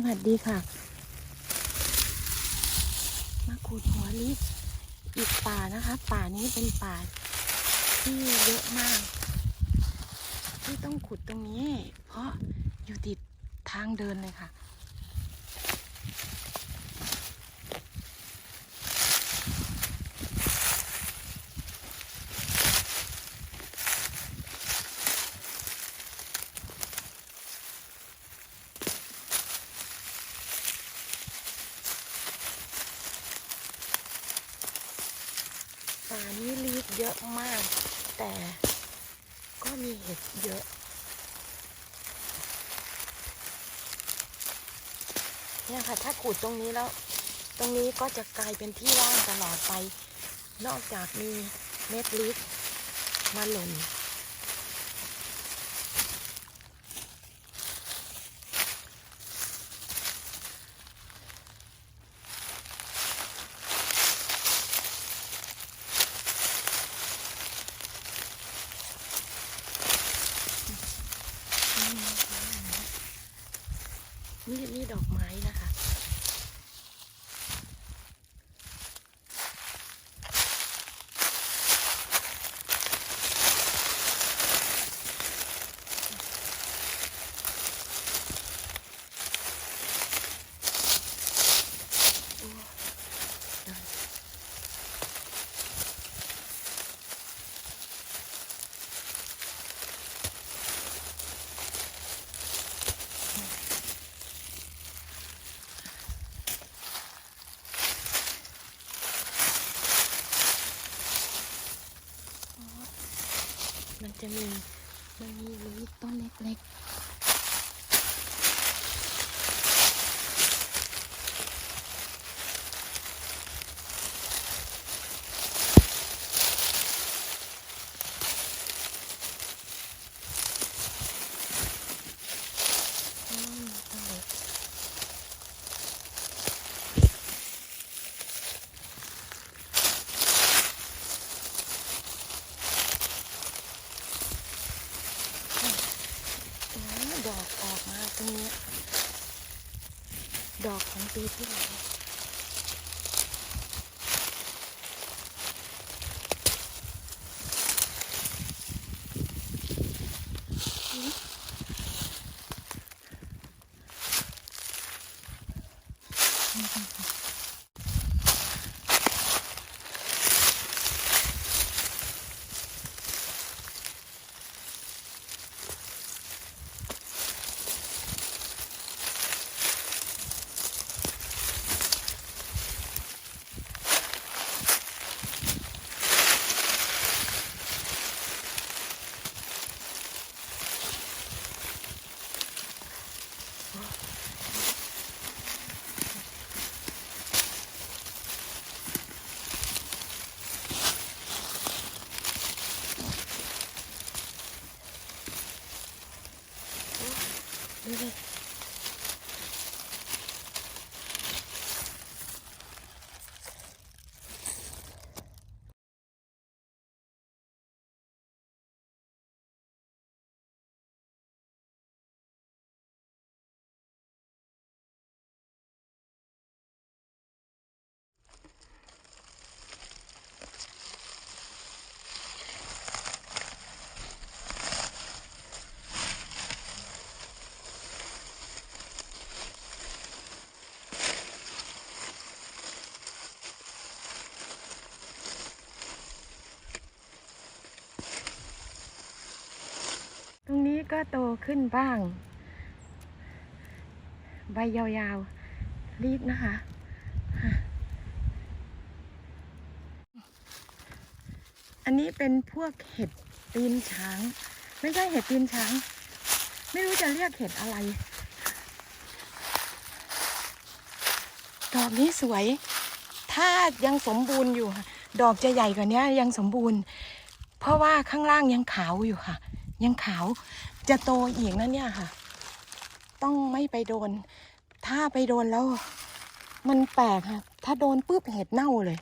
สวัสดีค่ะ มาขุดหัวลิฟอีกป่านะคะ ป่านี้เป็นป่าที่เยอะมาก ที่ต้องขุดตรงนี้ เพราะอยู่ติดทางเดินเลยค่ะ ป่านี้ลีด เยอะมาก แต่ก็มีเห็ดเยอะ เนี่ยค่ะ ถ้าขุดตรงนี้แล้ว ตรงนี้ก็จะกลายเป็นที่ว่างตลอดไป นอกจากมีเม็ดลิกมาหล่น นี่นี่ ดอกไม้นะคะ มันจะมีมันมีลิดต้นเล็กๆอืมต้นเล็ก แล้วดอกออกมาตรงเนี้ย ดอก ของปีที่แล้วดูเลยตรง นี้ก็โตขึ้นบ้าง ใบยาวๆ รีบนะคะ อันนี้เป็นพวกเห็ดตีนช้าง ไม่ใช่เห็ดตีนช้าง ไม่รู้จะเรียกเห็ดอะไร ดอกนี้สวย ถ้ายังสมบูรณ์อยู่ ดอกจะใหญ่กว่านี้ยังสมบูรณ์ เพราะว่าข้างล่างยังขาวอยู่ค่ะ ยังขาวจะโตอีกนะเนี่ยค่ะ ต้องไม่ไปโดน ถ้าไปโดนแล้ว มันแปลกค่ะ ถ้าโดนปุ๊บเห็ดเน่าเลย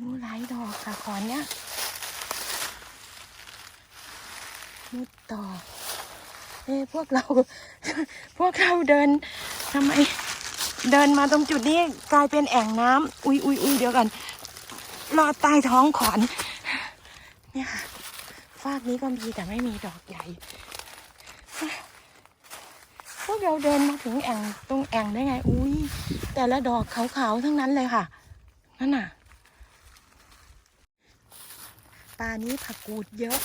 รู้หลายดอกค่ะขอนเนี้ยมุดต่อเอ้พวกเรา พวกเราเดินทำไม เดินมาตรงจุดนี้กลายเป็นแอ่งน้ำอุ้ยอุ้ยอุ้ยเดี๋ยวกัน รอดใต้ท้องขอน เนี่ยค่ะฟากนี้ก็มีแต่ไม่มีดอกใหญ่ พวกเราเดินมาถึงแอ่งตรงแอ่งได้ไง อุ้ยแต่ละดอกขาวๆทั้งนั้นเลยค่ะนั่นน่ะป่านี้ผักกูดเยอะ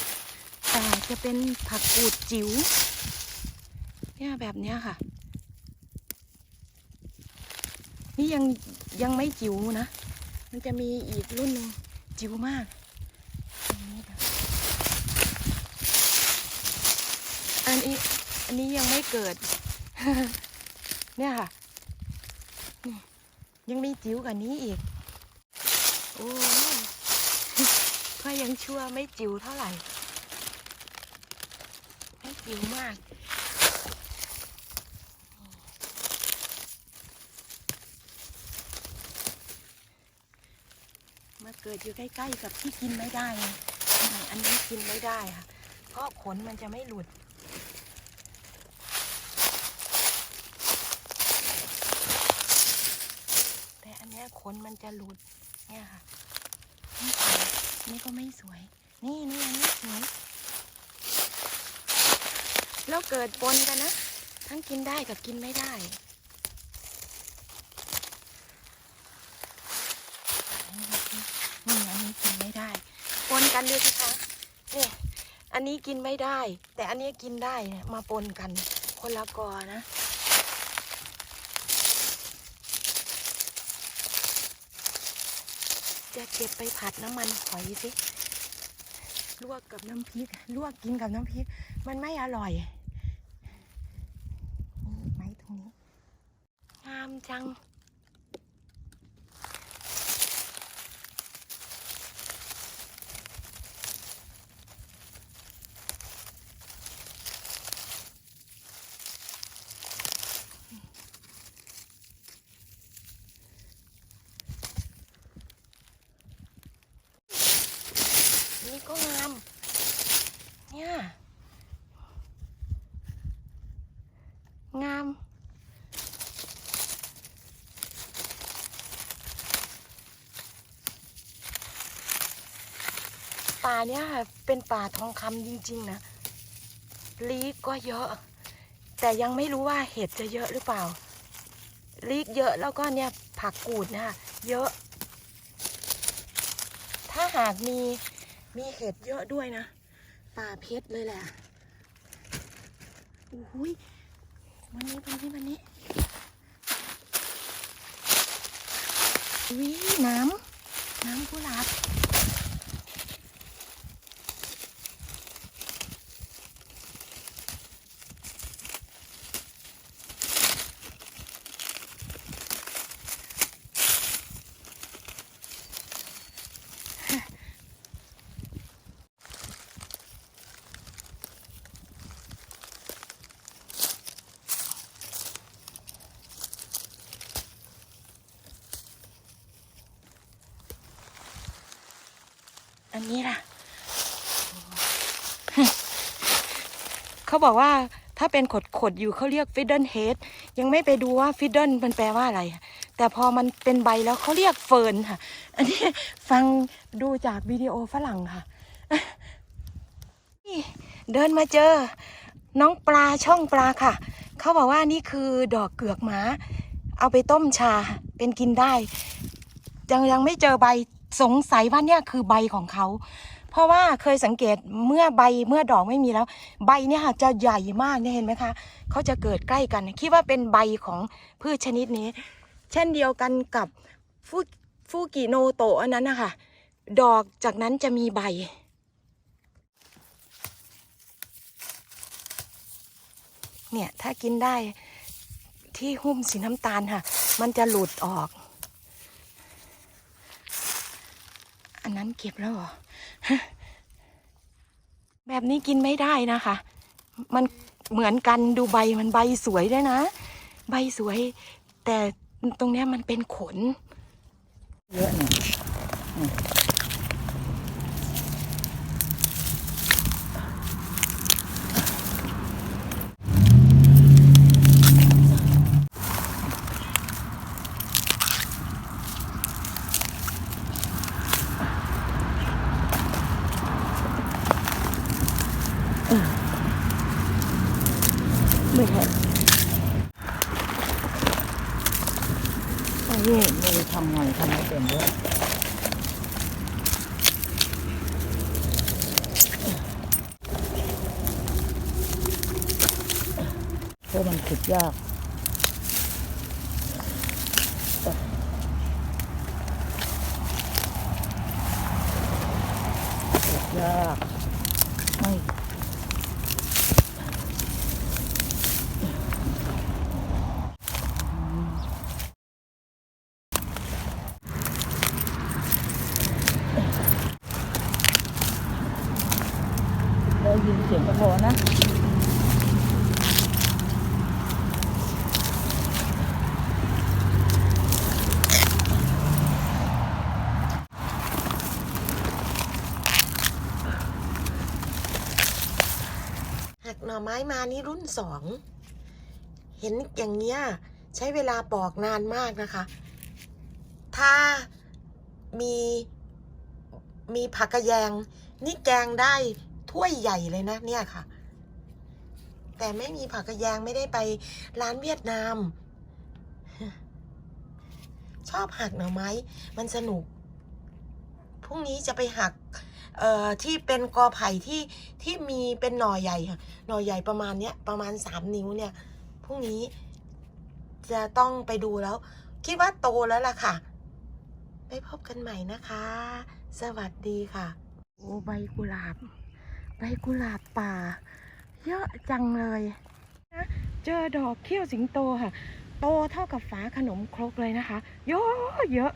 แต่จะเป็นผักกูดจิ๋วเนี่ยแบบเนี้ยค่ะ นี่ยังยังไม่จิ๋วนะ มันจะมีอีกรุ่นหนึ่งจิ๋วมากอันนี้อันนี้ยังไม่เกิด เนี่ยค่ะยังมีจิ๋วกว่านี้อีก โอ้ก็ยังชั่วไม่จิ๋วเท่าไหร่ ไม่จิ๋วมาก เกิดอยู่ใกล้ ๆ กับที่กินไม่ได้อันนี้กินไม่ได้ค่ะ เพราะขนมันจะไม่หลุดแต่อันนี้ขนมันจะหลุด เนี่ยค่ะนี่สวยนี่ก็ไม่สวย นี่นี่อันนี้สวยแล้วเกิดปนกันนะ ทั้งกินได้กับกินไม่ได้ นี่อันนี้กินไม่ได้ ปน กันเลยสิคะนี่อันนี้กินไม่ได้ แต่อันนี้กินได้มาปนกันคนละกอนะจะเก็บไปผัดน้ำมันหอยสิลวกกับน้ำพริกลวกกินกับน้ำพริก มันไม่อร่อยนี่ไม้ตรงนี้งามจัง นี่ก็งาม เนี่ย งาม ป่าเนี้ยเป็นป่าทองคำจริง ๆ นะลีกก็เยอะ แต่ยังไม่รู้ว่าเห็ดจะเยอะหรือเปล่าลีกเยอะแล้วก็เนี่ยผักกูดนะคะเยอะ ถ้าหากมีมีเห็ดเยอะด้วยนะ ป่าเพชรเลยแหละโอ้ยวันนี้วันนี้วันนี้วิน้ำน้ำกุหลาบ อันนี้ล่ะ เขาบอกว่าถ้าเป็นขดขดๆอยู่เขาเรียกฟิดเดิลเฮดยังไม่ไปดูว่าฟิดเดิลมันแปลว่าอะไร แต่พอมันเป็นใบแล้วเขาเรียกเฟิร์นค่ะ อันนี้ฟังดูจากวิดีโอฝรั่งค่ะ เดินมาเจอ น้องปลาช่องปลาค่ะ เขาบอกว่านี่คือดอกเกือกหมา เอาไปต้มชาเป็นกินได้ ยังยังไม่เจอใบ สงสัยว่าเนี่ยคือใบของเขา เพราะว่าเคยสังเกตเมื่อใบเมื่อดอกไม่มีแล้ว ใบเนี่ยค่ะจะใหญ่มากเนี่ยเห็นไหมคะเขาจะเกิดใกล้กัน คิดว่าเป็นใบของพืชชนิดนี้ เช่นเดียวกันกับฟูฟูกิโนโตะอันนั้นนะคะดอกจากนั้นจะมีใบเนี่ยถ้ากินได้ที่หุ้มสีน้ำตาลค่ะ มันจะหลุดออกันเก็บแล้วเหรอแบบนี้กินไม่ได้นะคะ มันเหมือนกันดูใบมันใบสวยด้วยนะ ใบสวย แต่ตรงเนี้ยมันเป็นขน เยอะเนี่ย ไม่เห็นไม่เห็นไม่รู้ทำไงทำไม่เป็นด้วยเพราะมันขุดยากยากไม่ได้ยินเสียงกระโพนะ หักหน่อไม้มานี่รุ่นสอง เห็นอย่างเงี้ย ใช้เวลาปอกนานมากนะคะ ถ้ามีมีผักกระแยง นี่แกงได้ถ้วยใหญ่เลยนะเนี่ยค่ะ แต่ไม่มีผักกระแยงไม่ได้ไปร้านเวียดนาม ชอบหักหน่อไม้ มันสนุก พรุ่งนี้จะไปหัก เอ่อ ที่เป็นกอไผ่ที่ที่มีเป็นหน่อใหญ่ค่ะหน่อใหญ่ประมาณเนี้ยประมาณสามนิ้วเนี่ย พรุ่งนี้จะต้องไปดูแล้ว คิดว่าโตแล้วล่ะค่ะ ไปพบกันใหม่นะคะ สวัสดีค่ะ โอ้ใบกุหลาบ ใบกุหลาบป่า เยอะจังเลยนะเจอดอกเขี้ยวสิงโตค่ะ โตเท่ากับฝาขนมครกเลยนะคะเยอะเยอะ